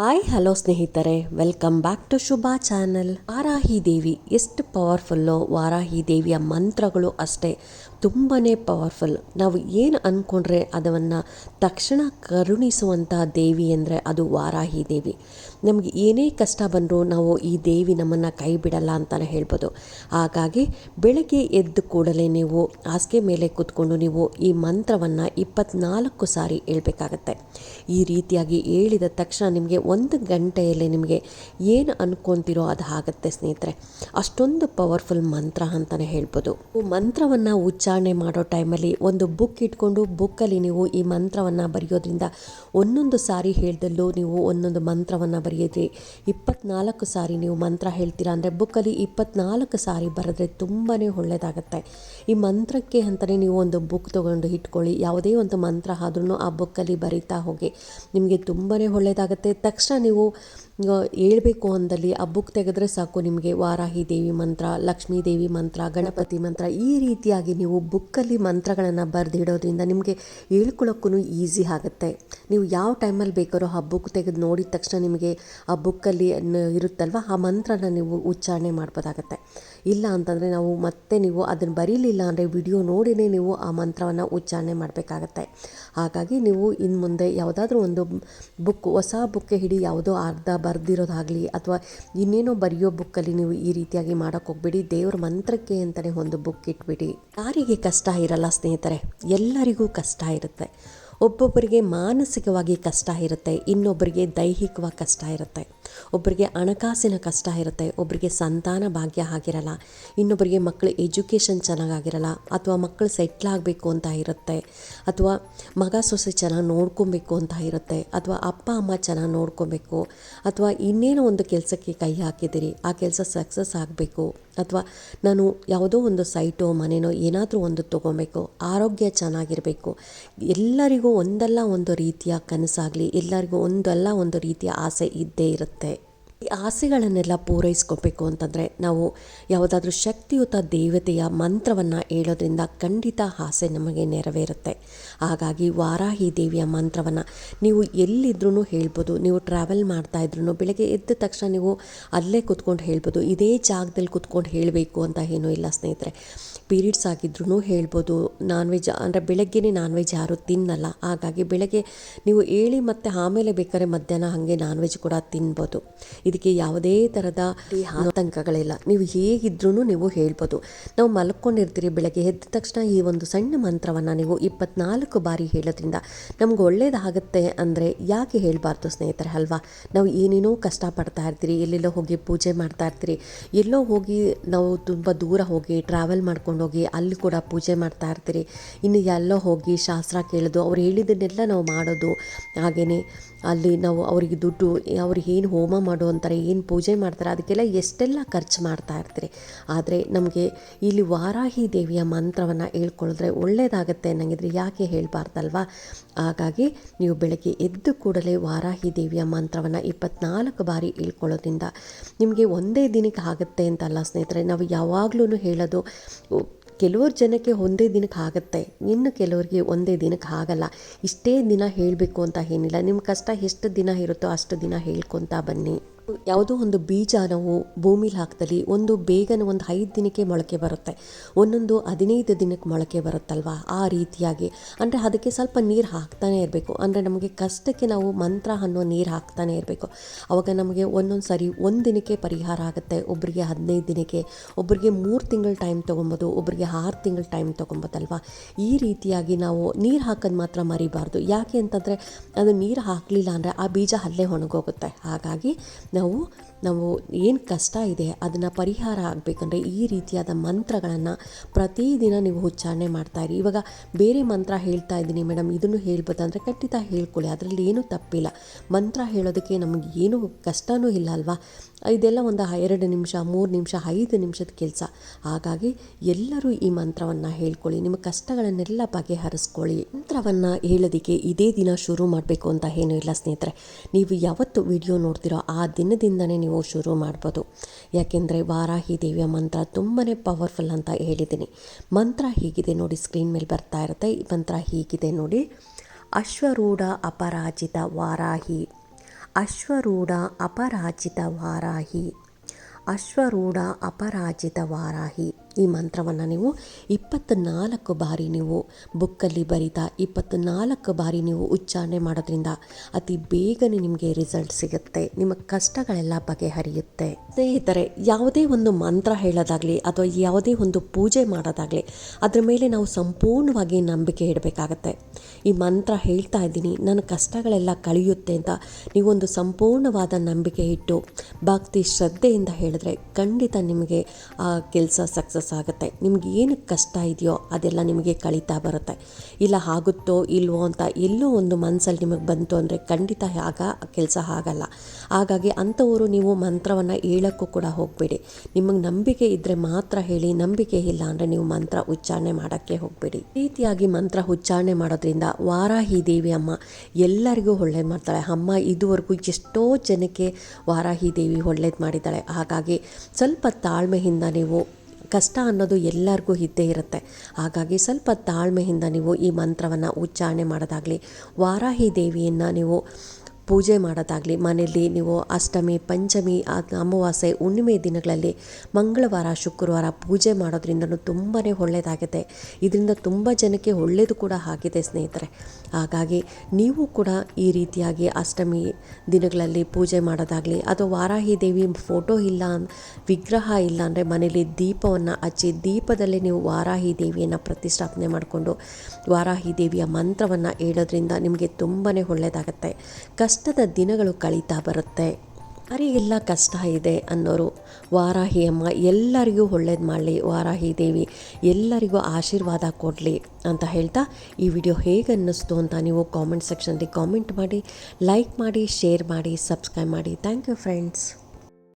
Hi, hello ಸ್ನೇಹಿತರೆ. Welcome back to Shubha channel Varahi Devi, ಎಷ್ಟು powerful Varahi ದೇವಿಯ ಮಂತ್ರಗಳು ಅಷ್ಟೇ. ತುಂಬಾ ಪವರ್ಫುಲ್ ನಾವು ಏನು ಅಂದ್ಕೊಂಡ್ರೆ ಅದನ್ನು ತಕ್ಷಣ ಕರುಣಿಸುವಂಥ ದೇವಿ ಅಂದರೆ ಅದು ವಾರಾಹಿ ದೇವಿ. ನಮಗೆ ಏನೇ ಕಷ್ಟ ಬಂದರೂ ನಾವು ಈ ದೇವಿ ನಮ್ಮನ್ನು ಕೈ ಬಿಡಲ್ಲ ಅಂತಲೇ ಹೇಳ್ಬೋದು. ಹಾಗಾಗಿ ಬೆಳಗ್ಗೆ ಎದ್ದು ಕೂಡಲೇ ನೀವು ಹಾಸಿಗೆ ಮೇಲೆ ಕೂತ್ಕೊಂಡು ನೀವು ಈ ಮಂತ್ರವನ್ನು ಇಪ್ಪತ್ನಾಲ್ಕು ಸಾರಿ ಹೇಳ್ಬೇಕಾಗತ್ತೆ. ಈ ರೀತಿಯಾಗಿ ಹೇಳಿದ ತಕ್ಷಣ ನಿಮಗೆ ಒಂದು ಗಂಟೆಯಲ್ಲಿ ನಿಮಗೆ ಏನು ಅನ್ಕೊತಿರೋ ಅದು ಆಗುತ್ತೆ ಸ್ನೇಹಿತರೆ. ಅಷ್ಟೊಂದು ಪವರ್ಫುಲ್ ಮಂತ್ರ ಅಂತಲೇ ಹೇಳ್ಬೋದು. ಮಂತ್ರವನ್ನು ಉಚ್ಚಾರಣೆ ಮಾಡೋ ಟೈಮಲ್ಲಿ ಒಂದು ಬುಕ್ ಇಟ್ಕೊಂಡು ಬುಕ್ಕಲ್ಲಿ ನೀವು ಈ ಮಂತ್ರವನ್ನು ಬರೆಯೋದ್ರಿಂದ ಒಂದೊಂದು ಸಾರಿ ಹೇಳ್ದಲ್ಲೂ ನೀವು ಒಂದೊಂದು ಮಂತ್ರವನ್ನು ಬರೆಯೋದ್ರಿ ಇಪ್ಪತ್ನಾಲ್ಕು ಸಾರಿ ನೀವು ಮಂತ್ರ ಹೇಳ್ತೀರಾ ಅಂದರೆ ಬುಕ್ಕಲ್ಲಿ ಇಪ್ಪತ್ನಾಲ್ಕು ಸಾರಿ ಬರೆದ್ರೆ ತುಂಬಾ ಒಳ್ಳೆಯದಾಗತ್ತೆ ಈ ಮಂತ್ರಕ್ಕೆ ಅಂತಲೇ ನೀವು ಒಂದು ಬುಕ್ ತೊಗೊಂಡು ಇಟ್ಕೊಳ್ಳಿ. ಯಾವುದೇ ಒಂದು ಮಂತ್ರ ಆದ್ರೂ ಆ ಬುಕ್ಕಲ್ಲಿ ಬರೀತಾ ಹೋಗಿ. ನಿಮಗೆ ತುಂಬಾ ಒಳ್ಳೆಯದಾಗುತ್ತೆ ತಕ್ಷಣ ನೀವು ಹೇಳ್ಬೇಕು ಅಂದಲ್ಲಿ ಆ ಬುಕ್ ತೆಗೆದ್ರೆ ಸಾಕು ನಿಮಗೆ ವಾರಾಹಿ ದೇವಿ ಮಂತ್ರ, ಲಕ್ಷ್ಮೀ ದೇವಿ ಮಂತ್ರ, ಗಣಪತಿ ಮಂತ್ರ ಈ ರೀತಿಯಾಗಿ ನೀವು ಬುಕ್ಕಲ್ಲಿ ಮಂತ್ರಗಳನ್ನು ಬರೆದಿಡೋದ್ರಿಂದ ನಿಮಗೆ ಹೇಳ್ಕೊಳ್ಳೋಕ್ಕೂ ಈಸಿ ಆಗುತ್ತೆ. ನೀವು ಯಾವ ಟೈಮಲ್ಲಿ ಬೇಕಾದ್ರೂ ಆ ಬುಕ್ ತೆಗೆದು ನೋಡಿದ ತಕ್ಷಣ ನಿಮಗೆ ಆ ಬುಕ್ಕಲ್ಲಿ ಇರುತ್ತಲ್ವ, ಆ ಮಂತ್ರನ ನೀವು ಉಚ್ಚಾರಣೆ ಮಾಡ್ಬೋದಾಗತ್ತೆ. ಇಲ್ಲ ಅಂತಂದರೆ ನಾವು ಮತ್ತೆ ನೀವು ಅದನ್ನು ಬರೀಲಿಲ್ಲ ಅಂದರೆ ವಿಡಿಯೋ ನೋಡಿನೇ ನೀವು ಆ ಮಂತ್ರವನ್ನು ಉಚ್ಚಾರಣೆ ಮಾಡಬೇಕಾಗತ್ತೆ. ಹಾಗಾಗಿ ನೀವು ಇನ್ನು ಮುಂದೆ ಯಾವುದಾದ್ರೂ ಒಂದು ಬುಕ್, ಹೊಸ ಬುಕ್ಕೆ ಹಿಡಿ ಯಾವುದೋ ಅರ್ಧ ಬರೆದಿರೋದಾಗಲಿ ಅಥವಾ ಇನ್ನೇನೋ ಬರೆಯೋ ಬುಕ್ಕಲ್ಲಿ ನೀವು ಈ ರೀತಿಯಾಗಿ ಮಾಡೋಕ್ಕೆ ಹೋಗ್ಬೇಡಿ. ದೇವ್ರ ಮಂತ್ರಕ್ಕೆ ಅಂತಲೇ ಒಂದು ಬುಕ್ ಇಟ್ಬಿಡಿ. ಯಾರಿಗೆ ಕಷ್ಟ ಇರಲ್ಲ ಸ್ನೇಹಿತರೆ. ಎಲ್ಲರಿಗೂ ಕಷ್ಟ ಇರುತ್ತೆ. ಒಬ್ಬೊಬ್ಬರಿಗೆ ಮಾನಸಿಕವಾಗಿ ಕಷ್ಟ ಇರುತ್ತೆ. ಇನ್ನೊಬ್ಬರಿಗೆ ದೈಹಿಕವಾಗಿ ಕಷ್ಟ ಇರುತ್ತೆ. ಒಬ್ಬರಿಗೆ ಹಣಕಾಸಿನ ಕಷ್ಟ ಇರುತ್ತೆ. ಒಬ್ಬರಿಗೆ ಸಂತಾನ ಭಾಗ್ಯ ಆಗಿರಲ್ಲ. ಇನ್ನೊಬ್ಬರಿಗೆ ಮಕ್ಕಳ ಎಜುಕೇಷನ್ ಚೆನ್ನಾಗಾಗಿರಲ್ಲ. ಅಥವಾ ಮಕ್ಕಳು ಸೆಟ್ಲ್ ಆಗಬೇಕು ಅಂತ ಇರುತ್ತೆ. ಅಥವಾ ಮಗ ಸೊಸೆ ಚೆನ್ನಾಗಿ ನೋಡ್ಕೊಬೇಕು ಅಂತ ಇರುತ್ತೆ. ಅಥವಾ ಅಪ್ಪ, ಅಮ್ಮ ಚೆನ್ನಾಗಿ ನೋಡ್ಕೊಬೇಕು. ಅಥವಾ ಇನ್ನೇನೋ ಒಂದು ಕೆಲಸಕ್ಕೆ ಕೈ ಹಾಕಿದ್ದೀರಿ. ಆ ಕೆಲಸ ಸಕ್ಸಸ್ ಆಗಬೇಕು. ಅಥವಾ ನಾನು ಯಾವುದೋ ಒಂದು ಸೈಟೋ, ಮನೆನೋ ಏನಾದರೂ ಒಂದು ತೊಗೊಬೇಕು, ಆರೋಗ್ಯ ಚೆನ್ನಾಗಿರಬೇಕು, ಎಲ್ಲರಿಗೂ ಒಂದಲ್ಲ ಒಂದು ರೀತಿಯ ಕನಸಾಗಲಿ, ಎಲ್ಲರಿಗೂ ಒಂದಲ್ಲ ಒಂದು ರೀತಿಯ ಆಸೆ ಇದ್ದೇ ಇರುತ್ತೆ. ಈ ಆಸೆಗಳನ್ನೆಲ್ಲ ಪೂರೈಸ್ಕೋಬೇಕು ಅಂತಂದರೆ ನಾವು ಯಾವುದಾದ್ರೂ ಶಕ್ತಿಯುತ ದೇವತೆಯ ಮಂತ್ರವನ್ನು ಹೇಳೋದ್ರಿಂದ ಖಂಡಿತ ಆಸೆ ನಮಗೆ ನೆರವೇರುತ್ತೆ. ಹಾಗಾಗಿ ವಾರಾಹಿ ದೇವಿಯ ಮಂತ್ರವನ್ನು ನೀವು ಎಲ್ಲಿದ್ರೂ ಹೇಳ್ಬೋದು, ನೀವು ಟ್ರಾವೆಲ್ ಮಾಡ್ತಾ ಇದ್ರೂ ಬೆಳಗ್ಗೆ ಎದ್ದ ತಕ್ಷಣ ನೀವು ಅಲ್ಲೇ ಕುತ್ಕೊಂಡು ಹೇಳ್ಬೋದು, ಇದೇ ಜಾಗದಲ್ಲಿ ಕುತ್ಕೊಂಡು ಹೇಳಬೇಕು ಅಂತ ಏನೂ ಇಲ್ಲ ಸ್ನೇಹಿತರೆ. ಪೀರಿಯಡ್ಸ್ ಆಗಿದ್ರೂ ಹೇಳ್ಬೋದು ನಾನ್ ವೆಜ್ ಅಂದರೆ ಬೆಳಗ್ಗೆನೇ ನಾನ್ ವೆಜ್ ಯಾರೂ ತಿನ್ನಲ್ಲ. ಹಾಗಾಗಿ ಬೆಳಗ್ಗೆ ನೀವು ಹೇಳಿ ಮತ್ತು ಆಮೇಲೆ ಬೇಕಾದ್ರೆ ಮಧ್ಯಾಹ್ನ ಹಾಗೆ ನಾನ್ ವೆಜ್ ಕೂಡ ತಿನ್ಬೋದು. ಇದಕ್ಕೆ ಯಾವುದೇ ಥರದ ಆತಂಕಗಳಿಲ್ಲ. ನೀವು ಹೇಗಿದ್ರೂ ನೀವು ಹೇಳ್ಬೋದು. ನಾವು ಮಲ್ಕೊಂಡಿರ್ತೀರಿ ಬೆಳಗ್ಗೆ ಎದ್ದ ತಕ್ಷಣ ಈ ಒಂದು ಸಣ್ಣ ಮಂತ್ರವನ್ನು ನೀವು ಇಪ್ಪತ್ನಾಲ್ಕು ಬಾರಿ ಹೇಳೋದ್ರಿಂದ ನಮ್ಗೆ ಒಳ್ಳೇದಾಗುತ್ತೆ ಅಂದರೆ ಯಾಕೆ ಹೇಳಬಾರ್ದು ಸ್ನೇಹಿತರೆ ಅಲ್ವಾ? ನಾವು ಏನೇನೋ ಕಷ್ಟಪಡ್ತಾ ಇರ್ತೀರಿ, ಎಲ್ಲೆಲ್ಲೋ ಹೋಗಿ ಪೂಜೆ ಮಾಡ್ತಾ ಇರ್ತೀರಿ, ಎಲ್ಲೋ ಹೋಗಿ ನಾವು ತುಂಬ ದೂರ ಹೋಗಿ ಟ್ರಾವೆಲ್ ಮಾಡ್ಕೊಂಡು ಹೋಗಿ ಅಲ್ಲಿ ಕೂಡ ಪೂಜೆ ಮಾಡ್ತಾ ಇರ್ತೀರಿ, ಇನ್ನು ಎಲ್ಲೋ ಹೋಗಿ ಶಾಸ್ತ್ರ ಕೇಳೋದು, ಅವ್ರು ಹೇಳಿದ್ದನ್ನೆಲ್ಲ ನಾವು ಮಾಡೋದು ಹಾಗೆಯೇ ಅಲ್ಲಿ ನಾವು ಅವರಿಗೆ ದುಡ್ಡು ಅವ್ರಿಗೆ ಏನು ಹೋಮ ಮಾಡು ಅಂತಾರೆ, ಏನು ಪೂಜೆ ಮಾಡ್ತಾರೆ, ಅದಕ್ಕೆಲ್ಲ ಎಷ್ಟೆಲ್ಲ ಖರ್ಚು ಮಾಡ್ತಾ ಇರ್ತೀರಿ. ಆದರೆ ನಮಗೆ ಇಲ್ಲಿ ವಾರಾಹಿ ದೇವಿಯ ಮಂತ್ರವನ್ನು ಹೇಳ್ಕೊಳ್ಳಿದ್ರೆ ಒಳ್ಳೆಯದಾಗತ್ತೆ ಅನ್ನಂಗಿದ್ರೆ ಯಾಕೆ ಹೇಳಬಾರ್ದಲ್ವಾ? ಹಾಗಾಗಿ ನೀವು ಬೆಳಗ್ಗೆ ಎದ್ದು ಕೂಡಲೇ ವಾರಾಹಿ ದೇವಿಯ ಮಂತ್ರವನ್ನು ಇಪ್ಪತ್ನಾಲ್ಕು ಬಾರಿ ಹೇಳ್ಕೊಳ್ಳೋದ್ರಿಂದ ನಿಮಗೆ ಒಂದೇ ದಿನಕ್ಕೆ ಆಗುತ್ತೆ ಅಂತಲ್ಲ ಸ್ನೇಹಿತರೆ. ನಾವು ಯಾವಾಗಲೂ ಹೇಳೋದು ಕೆಲವ್ರ ಜನಕ್ಕೆ ಒಂದೇ ದಿನಕ್ಕೆ ಆಗುತ್ತೆ. ಇನ್ನು ಕೆಲವ್ರಿಗೆ ಒಂದೇ ದಿನಕ್ಕೆ ಆಗಲ್ಲ. ಇಷ್ಟೇ ದಿನ ಹೇಳಬೇಕು ಅಂತ ಏನಿಲ್ಲ. ನಿಮ್ಮ ಕಷ್ಟ ಎಷ್ಟು ದಿನ ಇರುತ್ತೋ ಅಷ್ಟು ದಿನ ಹೇಳ್ಕೊತಾ ಬನ್ನಿ. ಯಾವುದೋ ಒಂದು ಬೀಜ ನಾವು ಭೂಮಿಲಿ ಹಾಕ್ದಲ್ಲಿ ಒಂದು ಬೇಗನೆ ಒಂದು ಐದು ದಿನಕ್ಕೆ ಮೊಳಕೆ ಬರುತ್ತೆ. ಒಂದೊಂದು ಹದಿನೈದು ದಿನಕ್ಕೆ ಮೊಳಕೆ ಬರುತ್ತಲ್ವಾ? ಆ ರೀತಿಯಾಗಿ. ಅಂದರೆ ಅದಕ್ಕೆ ಸ್ವಲ್ಪ ನೀರು ಹಾಕ್ತಾನೆ ಇರಬೇಕು. ಅಂದರೆ ನಮಗೆ ಕಷ್ಟಕ್ಕೆ ನಾವು ಮಂತ್ರ ಅನ್ನೋ ನೀರು ಹಾಕ್ತಾನೆ ಇರಬೇಕು. ಅವಾಗ ನಮಗೆ ಒಂದೊಂದು ಸರಿ ಒಂದು ದಿನಕ್ಕೆ ಪರಿಹಾರ ಆಗುತ್ತೆ. ಒಬ್ಬರಿಗೆ ಹದಿನೈದು ದಿನಕ್ಕೆ ಒಬ್ಬರಿಗೆ ಮೂರು ತಿಂಗಳು ಟೈಮ್ ತೊಗೊಬೋದು ಒಬ್ಬರಿಗೆ ಆರು ತಿಂಗಳು ಟೈಮ್ ತೊಗೊಬೋದಲ್ವಾ? ಈ ರೀತಿಯಾಗಿ ನಾವು ನೀರು ಹಾಕೋದು ಮಾತ್ರ ಮರಿಬಾರ್ದು. ಯಾಕೆ ಅಂತಂದರೆ ಅದು ನೀರು ಹಾಕಲಿಲ್ಲ ಅಂದರೆ ಆ ಬೀಜ ಅಲ್ಲೇ ಒಣಗೋಗುತ್ತೆ. ಹಾಗಾಗಿ ನಾವು ನಾವು ಏನು ಕಷ್ಟ ಇದೆ ಅದನ್ನು ಪರಿಹಾರ ಆಗಬೇಕಂದ್ರೆ ಈ ರೀತಿಯಾದ ಮಂತ್ರಗಳನ್ನು ಪ್ರತಿದಿನ ನೀವು ಉಚ್ಚಾರಣೆ ಮಾಡ್ತಾ ಇರಿ. ಇವಾಗ ಬೇರೆ ಮಂತ್ರ ಹೇಳ್ತಾ ಇದ್ದೀನಿ ಮೇಡಮ್, ಇದನ್ನು ಹೇಳ್ಬೋದಂದರೆ ಖಂಡಿತ ಹೇಳ್ಕೊಳ್ಳಿ ಅದರಲ್ಲಿ ಏನೂ ತಪ್ಪಿಲ್ಲ. ಮಂತ್ರ ಹೇಳೋದಕ್ಕೆ ನಮಗೆ ಏನೂ ಕಷ್ಟನೂ ಇಲ್ಲ ಅಲ್ವಾ? ಇದೆಲ್ಲ ಒಂದು ಎರಡು ನಿಮಿಷ, ಮೂರು ನಿಮಿಷ, ಐದು ನಿಮಿಷದ ಕೆಲಸ. ಹಾಗಾಗಿ ಎಲ್ಲರೂ ಈ ಮಂತ್ರವನ್ನು ಹೇಳ್ಕೊಳ್ಳಿ, ನಿಮ್ಮ ಕಷ್ಟಗಳನ್ನೆಲ್ಲ ಬಗೆಹರಿಸ್ಕೊಳ್ಳಿ. ಮಂತ್ರವನ್ನು ಹೇಳೋದಕ್ಕೆ ಇದೇ ದಿನ ಶುರು ಮಾಡಬೇಕು ಅಂತ ಏನೂ ಇಲ್ಲ ಸ್ನೇಹಿತರೆ. ನೀವು ಯಾವತ್ತು ವಿಡಿಯೋ ನೋಡ್ತೀರೋ ಆ ದಿನದಿಂದನೇ ನೀವು ಶುರು ಮಾಡ್ಬೋದು. ಯಾಕೆಂದರೆ ವಾರಾಹಿ ದೇವಿಯ ಮಂತ್ರ ತುಂಬಾ ಪವರ್ಫುಲ್ ಅಂತ ಹೇಳಿದ್ದೀನಿ. ಮಂತ್ರ ಹೀಗಿದೆ ನೋಡಿ ಸ್ಕ್ರೀನ್ ಮೇಲೆ ಬರ್ತಾ ಇರುತ್ತೆ. ಈ ಮಂತ್ರ ಹೀಗಿದೆ ನೋಡಿ, ಅಶ್ವರೂಢ ಅಪರಾಜಿತ ವಾರಾಹಿ. ಅಶ್ವರೂಢ ಅಪರಾಜಿತ ವಾರಾಹಿ. ಅಶ್ವರೂಢ ಅಪರಾಜಿತ ವಾರಾಹಿ. ಈ ಮಂತ್ರವನ್ನು ನೀವು ಇಪ್ಪತ್ತ್ನಾಲ್ಕು ಬಾರಿ ನೀವು ಬುಕ್ಕಲ್ಲಿ ಬರಿತಾ ಇಪ್ಪತ್ತ್ನಾಲ್ಕು ಬಾರಿ ನೀವು ಉಚ್ಚಾರಣೆ ಮಾಡೋದ್ರಿಂದ ಅತಿ ಬೇಗನೆ ನಿಮಗೆ ರಿಸಲ್ಟ್ ಸಿಗುತ್ತೆ. ನಿಮ್ಮ ಕಷ್ಟಗಳೆಲ್ಲ ಬಗೆಹರಿಯುತ್ತೆ. ಸ್ನೇಹಿತರೆ, ಯಾವುದೇ ಒಂದು ಮಂತ್ರ ಹೇಳೋದಾಗಲಿ ಅಥವಾ ಯಾವುದೇ ಒಂದು ಪೂಜೆ ಮಾಡೋದಾಗಲಿ ಅದ್ರ ಮೇಲೆ ನಾವು ಸಂಪೂರ್ಣವಾಗಿ ನಂಬಿಕೆ ಇಡಬೇಕಾಗತ್ತೆ. ಈ ಮಂತ್ರ ಹೇಳ್ತಾ ಇದ್ದೀನಿ, ನನ್ನ ಕಷ್ಟಗಳೆಲ್ಲ ಕಳೆಯುತ್ತೆ ಅಂತ ನೀವೊಂದು ಸಂಪೂರ್ಣವಾದ ನಂಬಿಕೆ ಇಟ್ಟು ಭಕ್ತಿ ಶ್ರದ್ಧೆಯಿಂದ ಹೇಳಿದ್ರೆ ಖಂಡಿತ ನಿಮಗೆ ಆ ಕೆಲಸ ಸಕ್ಸಸ್ ಆಗುತ್ತೆ ನಿಮ್ಗೆ ಏನು ಕಷ್ಟ ಇದೆಯೋ ಅದೆಲ್ಲ ನಿಮಗೆ ಕಳೀತಾ ಬರುತ್ತೆ. ಇಲ್ಲ ಆಗುತ್ತೋ ಇಲ್ವೋ ಅಂತ ಎಲ್ಲೋ ಒಂದು ಮನಸ್ಸಲ್ಲಿ ನಿಮಗೆ ಬಂತು ಅಂದರೆ ಖಂಡಿತ ಆಗ ಕೆಲಸ ಆಗಲ್ಲ. ಹಾಗಾಗಿ ಅಂಥವರು ನೀವು ಮಂತ್ರವನ್ನು ಹೇಳೋಕ್ಕೂ ಕೂಡ ಹೋಗಬೇಡಿ. ನಿಮಗೆ ನಂಬಿಕೆ ಇದ್ದರೆ ಮಾತ್ರ ಹೇಳಿ, ನಂಬಿಕೆ ಇಲ್ಲ ಅಂದರೆ ನೀವು ಮಂತ್ರ ಉಚ್ಚಾರಣೆ ಮಾಡೋಕ್ಕೆ ಹೋಗಬೇಡಿ. ರೀತಿಯಾಗಿ ಮಂತ್ರ ಉಚ್ಚಾರಣೆ ಮಾಡೋದ್ರಿಂದ ವಾರಾಹಿ ದೇವಿ ಅಮ್ಮ ಎಲ್ಲರಿಗೂ ಒಳ್ಳೇದು ಮಾಡ್ತಾಳೆ. ಅಮ್ಮ ಇದುವರೆಗೂ ಎಷ್ಟೋ ಜನಕ್ಕೆ ವಾರಾಹಿ ದೇವಿ ಒಳ್ಳೇದು ಮಾಡಿದ್ದಾಳೆ. ಹಾಗಾಗಿ ಸ್ವಲ್ಪ ತಾಳ್ಮೆಯಿಂದ ನೀವು ಕಷ್ಟ ಅನ್ನೋದು ಎಲ್ಲರಿಗೂ ಇದ್ದೇ ಇರುತ್ತೆ. ಹಾಗಾಗಿ ಸ್ವಲ್ಪ ತಾಳ್ಮೆಯಿಂದ ನೀವು ಈ ಮಂತ್ರವನ್ನು ಉಚ್ಚಾರಣೆ ಮಾಡೋದಾಗಲಿ, ವಾರಾಹಿ ದೇವಿಯನ್ನು ನೀವು ಪೂಜೆ ಮಾಡೋದಾಗಲಿ, ಮನೆಯಲ್ಲಿ ನೀವು ಅಷ್ಟಮಿ, ಪಂಚಮಿ ಅಮಾವಾಸ್ಯೆ, ಹುಣ್ಣಿಮೆ ದಿನಗಳಲ್ಲಿ ಮಂಗಳವಾರ, ಶುಕ್ರವಾರ ಪೂಜೆ ಮಾಡೋದ್ರಿಂದನೂ ತುಂಬಾ ಒಳ್ಳೆಯದಾಗುತ್ತೆ ಇದರಿಂದ ತುಂಬ ಜನಕ್ಕೆ ಒಳ್ಳೆಯದು ಕೂಡ ಆಗಿದೆ ಸ್ನೇಹಿತರೆ. ಹಾಗಾಗಿ ನೀವು ಕೂಡ ಈ ರೀತಿಯಾಗಿ ಅಷ್ಟಮಿ ದಿನಗಳಲ್ಲಿ ಪೂಜೆ ಮಾಡೋದಾಗಲಿ, ಅಥವಾ ವಾರಾಹಿ ದೇವಿ ಫೋಟೋ ಇಲ್ಲ ವಿಗ್ರಹ ಇಲ್ಲ ಅಂದರೆ ಮನೆಯಲ್ಲಿ ದೀಪವನ್ನು ಹಚ್ಚಿ, ದೀಪದಲ್ಲಿ ನೀವು ವಾರಾಹಿ ದೇವಿಯನ್ನು ಪ್ರತಿಷ್ಠಾಪನೆ ಮಾಡಿಕೊಂಡು, ವಾರಾಹಿ ದೇವಿಯ ಮಂತ್ರವನ್ನು ಹೇಳೋದ್ರಿಂದ ನಿಮಗೆ ತುಂಬಾ ಒಳ್ಳೆಯದಾಗತ್ತೆ ಕಷ್ಟದ ದಿನಗಳು ಕಳೀತಾ ಬರುತ್ತೆ. ಅರಿಗೆಲ್ಲ ಕಷ್ಟ ಇದೆ ಅನ್ನೋರು. ವಾರಾಹಿ ಅಮ್ಮ, ಎಲ್ಲರಿಗೂ ಒಳ್ಳೇದು ಮಾಡಲಿ ವಾರಾಹಿ ದೇವಿ. ಎಲ್ಲರಿಗೂ ಆಶೀರ್ವಾದ ಕೊಡಲಿ ಅಂತ ಹೇಳ್ತಾ ಈ ವಿಡಿಯೋ ಹೇಗೆ ಅನ್ನಿಸ್ತು ಅಂತ ನೀವು ಕಾಮೆಂಟ್ ಸೆಕ್ಷನಲ್ಲಿ ಕಾಮೆಂಟ್ ಮಾಡಿ ಲೈಕ್ ಮಾಡಿ ಶೇರ್ ಮಾಡಿ ಸಬ್ಸ್ಕ್ರೈಬ್ ಮಾಡಿ. Thank you friends